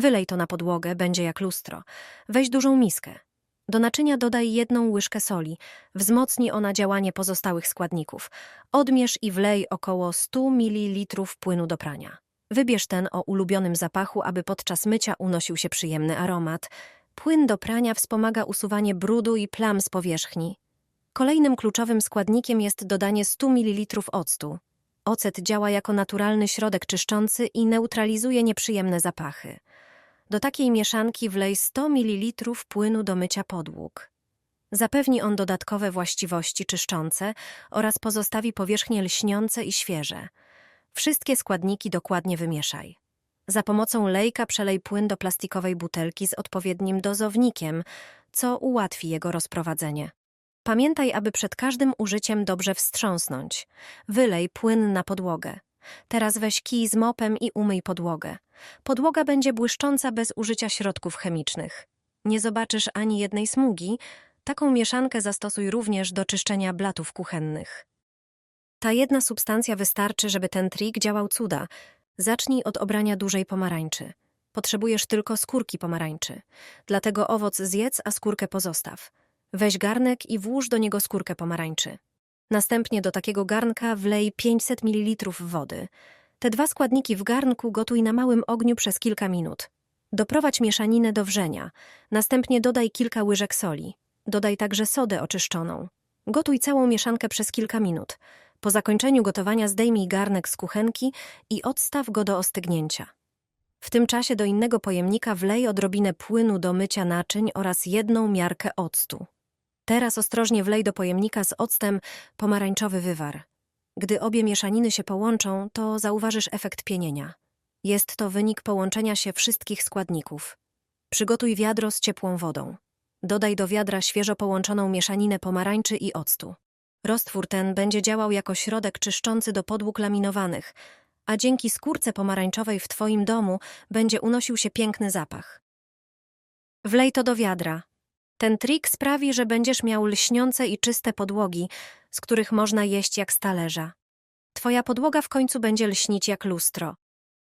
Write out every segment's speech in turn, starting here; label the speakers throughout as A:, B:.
A: Wylej to na podłogę, będzie jak lustro. Weź dużą miskę. Do naczynia dodaj jedną łyżkę soli. Wzmocni ona działanie pozostałych składników. Odmierz i wlej około 100 ml płynu do prania. Wybierz ten o ulubionym zapachu, aby podczas mycia unosił się przyjemny aromat. Płyn do prania wspomaga usuwanie brudu i plam z powierzchni. Kolejnym kluczowym składnikiem jest dodanie 100 ml octu. Ocet działa jako naturalny środek czyszczący i neutralizuje nieprzyjemne zapachy. Do takiej mieszanki wlej 100 ml płynu do mycia podłóg. Zapewni on dodatkowe właściwości czyszczące oraz pozostawi powierzchnie lśniące i świeże. Wszystkie składniki dokładnie wymieszaj. Za pomocą lejka przelej płyn do plastikowej butelki z odpowiednim dozownikiem, co ułatwi jego rozprowadzenie. Pamiętaj, aby przed każdym użyciem dobrze wstrząsnąć. Wylej płyn na podłogę. Teraz weź kij z mopem i umyj podłogę. Podłoga będzie błyszcząca bez użycia środków chemicznych. Nie zobaczysz ani jednej smugi. Taką mieszankę zastosuj również do czyszczenia blatów kuchennych. Ta jedna substancja wystarczy, żeby ten trik działał cuda. Zacznij od obrania dużej pomarańczy. Potrzebujesz tylko skórki pomarańczy. Dlatego owoc zjedz, a skórkę pozostaw. Weź garnek i włóż do niego skórkę pomarańczy. Następnie do takiego garnka wlej 500 ml wody. Te dwa składniki w garnku gotuj na małym ogniu przez kilka minut. Doprowadź mieszaninę do wrzenia. Następnie dodaj kilka łyżek soli. Dodaj także sodę oczyszczoną. Gotuj całą mieszankę przez kilka minut. Po zakończeniu gotowania zdejmij garnek z kuchenki i odstaw go do ostygnięcia. W tym czasie do innego pojemnika wlej odrobinę płynu do mycia naczyń oraz jedną miarkę octu. Teraz ostrożnie wlej do pojemnika z octem pomarańczowy wywar. Gdy obie mieszaniny się połączą, to zauważysz efekt pienienia. Jest to wynik połączenia się wszystkich składników. Przygotuj wiadro z ciepłą wodą. Dodaj do wiadra świeżo połączoną mieszaninę pomarańczy i octu. Roztwór ten będzie działał jako środek czyszczący do podłóg laminowanych, a dzięki skórce pomarańczowej w Twoim domu będzie unosił się piękny zapach. Wlej to do wiadra. Ten trik sprawi, że będziesz miał lśniące i czyste podłogi, z których można jeść jak z talerza. Twoja podłoga w końcu będzie lśnić jak lustro.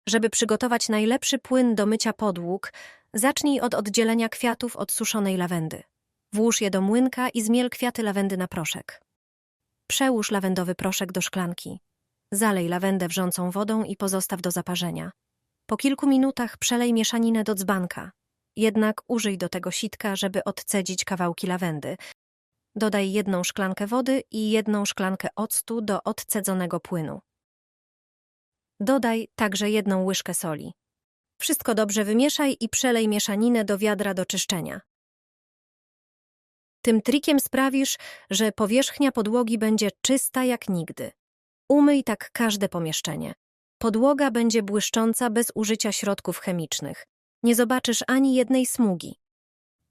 A: Żeby przygotować najlepszy płyn do mycia podłóg, zacznij od oddzielenia kwiatów od suszonej lawendy. Włóż je do młynka i zmiel kwiaty lawendy na proszek. Przełóż lawendowy proszek do szklanki. Zalej lawendę wrzącą wodą i pozostaw do zaparzenia. Po kilku minutach przelej mieszaninę do dzbanka. Jednak użyj do tego sitka, żeby odcedzić kawałki lawendy. Dodaj jedną szklankę wody i jedną szklankę octu do odcedzonego płynu. Dodaj także jedną łyżkę soli. Wszystko dobrze wymieszaj i przelej mieszaninę do wiadra do czyszczenia. Tym trikiem sprawisz, że powierzchnia podłogi będzie czysta jak nigdy. Umyj tak każde pomieszczenie. Podłoga będzie błyszcząca bez użycia środków chemicznych. Nie zobaczysz ani jednej smugi.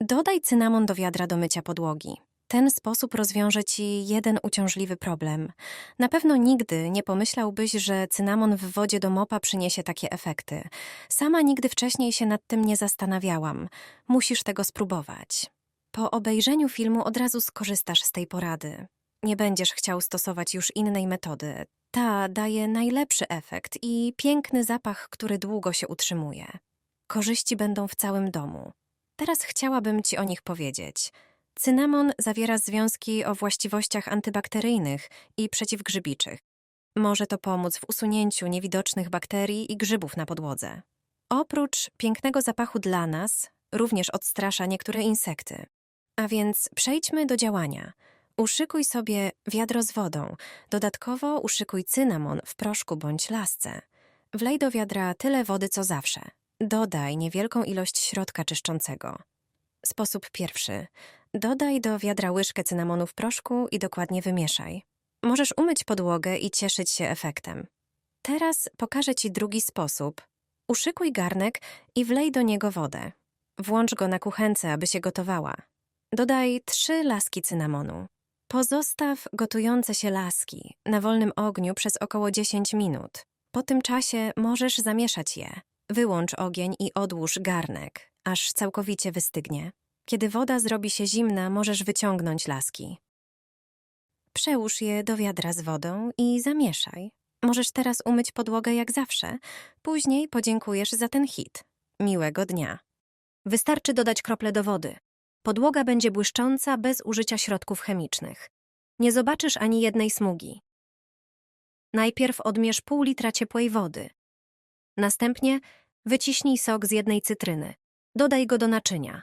A: Dodaj cynamon do wiadra do mycia podłogi. Ten sposób rozwiąże ci jeden uciążliwy problem. Na pewno nigdy nie pomyślałbyś, że cynamon w wodzie do mopa przyniesie takie efekty. Sama nigdy wcześniej się nad tym nie zastanawiałam. Musisz tego spróbować. Po obejrzeniu filmu od razu skorzystasz z tej porady. Nie będziesz chciał stosować już innej metody. Ta daje najlepszy efekt i piękny zapach, który długo się utrzymuje. Korzyści będą w całym domu. Teraz chciałabym Ci o nich powiedzieć. Cynamon zawiera związki o właściwościach antybakteryjnych i przeciwgrzybiczych. Może to pomóc w usunięciu niewidocznych bakterii i grzybów na podłodze. Oprócz pięknego zapachu dla nas, również odstrasza niektóre insekty. A więc przejdźmy do działania. Uszykuj sobie wiadro z wodą. Dodatkowo uszykuj cynamon w proszku bądź lasce. Wlej do wiadra tyle wody co zawsze. Dodaj niewielką ilość środka czyszczącego. Sposób pierwszy. Dodaj do wiadra łyżkę cynamonu w proszku i dokładnie wymieszaj. Możesz umyć podłogę i cieszyć się efektem. Teraz pokażę Ci drugi sposób. Uszykuj garnek i wlej do niego wodę. Włącz go na kuchence, aby się gotowała. Dodaj trzy laski cynamonu. Pozostaw gotujące się laski na wolnym ogniu przez około 10 minut. Po tym czasie możesz zamieszać je. Wyłącz ogień i odłóż garnek, aż całkowicie wystygnie. Kiedy woda zrobi się zimna, możesz wyciągnąć laski. Przełóż je do wiadra z wodą i zamieszaj. Możesz teraz umyć podłogę jak zawsze. Później podziękujesz za ten hit. Miłego dnia. Wystarczy dodać krople do wody. Podłoga będzie błyszcząca bez użycia środków chemicznych. Nie zobaczysz ani jednej smugi. Najpierw odmierz pół litra ciepłej wody. Następnie wyciśnij sok z jednej cytryny. Dodaj go do naczynia.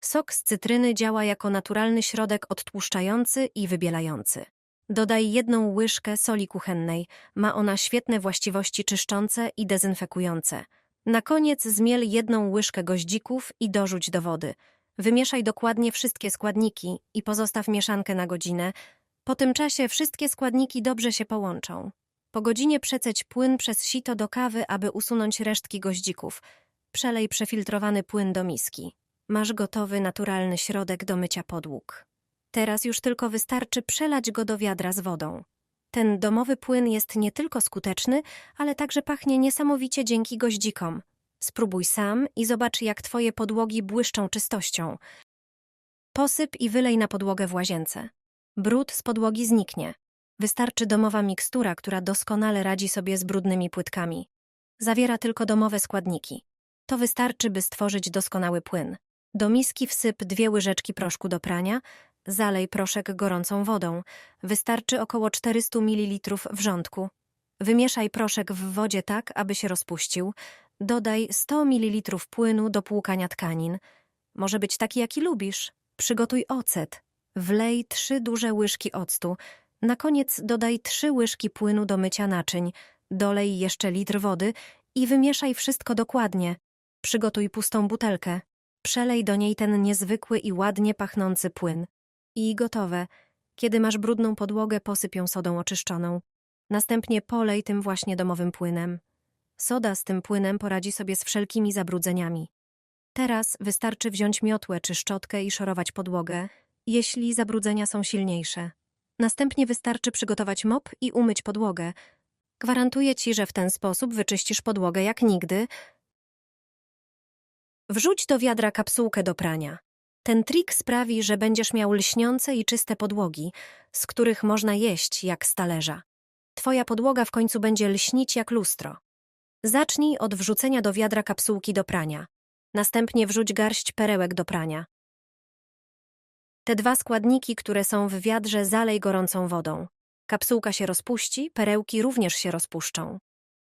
A: Sok z cytryny działa jako naturalny środek odtłuszczający i wybielający. Dodaj jedną łyżkę soli kuchennej. Ma ona świetne właściwości czyszczące i dezynfekujące. Na koniec zmiel jedną łyżkę goździków i dorzuć do wody. Wymieszaj dokładnie wszystkie składniki i pozostaw mieszankę na godzinę. Po tym czasie wszystkie składniki dobrze się połączą. Po godzinie przeceć płyn przez sito do kawy, aby usunąć resztki goździków. Przelej przefiltrowany płyn do miski. Masz gotowy, naturalny środek do mycia podłóg. Teraz już tylko wystarczy przelać go do wiadra z wodą. Ten domowy płyn jest nie tylko skuteczny, ale także pachnie niesamowicie dzięki goździkom. Spróbuj sam i zobacz, jak twoje podłogi błyszczą czystością. Posyp i wylej na podłogę w łazience. Brud z podłogi zniknie. Wystarczy domowa mikstura, która doskonale radzi sobie z brudnymi płytkami. Zawiera tylko domowe składniki. To wystarczy, by stworzyć doskonały płyn. Do miski wsyp dwie łyżeczki proszku do prania, zalej proszek gorącą wodą. Wystarczy około 400 ml wrzątku. Wymieszaj proszek w wodzie tak, aby się rozpuścił. Dodaj 100 ml płynu do płukania tkanin. Może być taki, jaki lubisz. Przygotuj ocet. Wlej trzy duże łyżki octu. Na koniec dodaj trzy łyżki płynu do mycia naczyń. Dolej jeszcze litr wody i wymieszaj wszystko dokładnie. Przygotuj pustą butelkę. Przelej do niej ten niezwykły i ładnie pachnący płyn. I gotowe. Kiedy masz brudną podłogę, posyp ją sodą oczyszczoną. Następnie polej tym właśnie domowym płynem. Soda z tym płynem poradzi sobie z wszelkimi zabrudzeniami. Teraz wystarczy wziąć miotłę czy szczotkę i szorować podłogę, jeśli zabrudzenia są silniejsze. Następnie wystarczy przygotować mop i umyć podłogę. Gwarantuję ci, że w ten sposób wyczyścisz podłogę jak nigdy. Wrzuć do wiadra kapsułkę do prania. Ten trik sprawi, że będziesz miał lśniące i czyste podłogi, z których można jeść jak z talerza. Twoja podłoga w końcu będzie lśnić jak lustro. Zacznij od wrzucenia do wiadra kapsułki do prania. Następnie wrzuć garść perełek do prania. Te dwa składniki, które są w wiadrze, zalej gorącą wodą. Kapsułka się rozpuści, perełki również się rozpuszczą.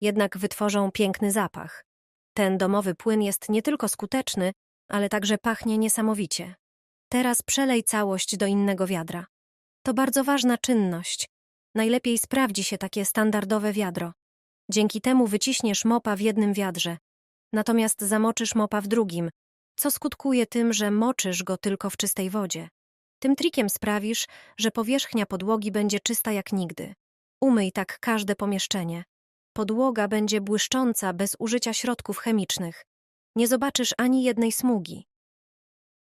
A: Jednak wytworzą piękny zapach. Ten domowy płyn jest nie tylko skuteczny, ale także pachnie niesamowicie. Teraz przelej całość do innego wiadra. To bardzo ważna czynność. Najlepiej sprawdzi się takie standardowe wiadro. Dzięki temu wyciśniesz mopa w jednym wiadrze, natomiast zamoczysz mopa w drugim, co skutkuje tym, że moczysz go tylko w czystej wodzie. Tym trikiem sprawisz, że powierzchnia podłogi będzie czysta jak nigdy. Umyj tak każde pomieszczenie. Podłoga będzie błyszcząca bez użycia środków chemicznych. Nie zobaczysz ani jednej smugi.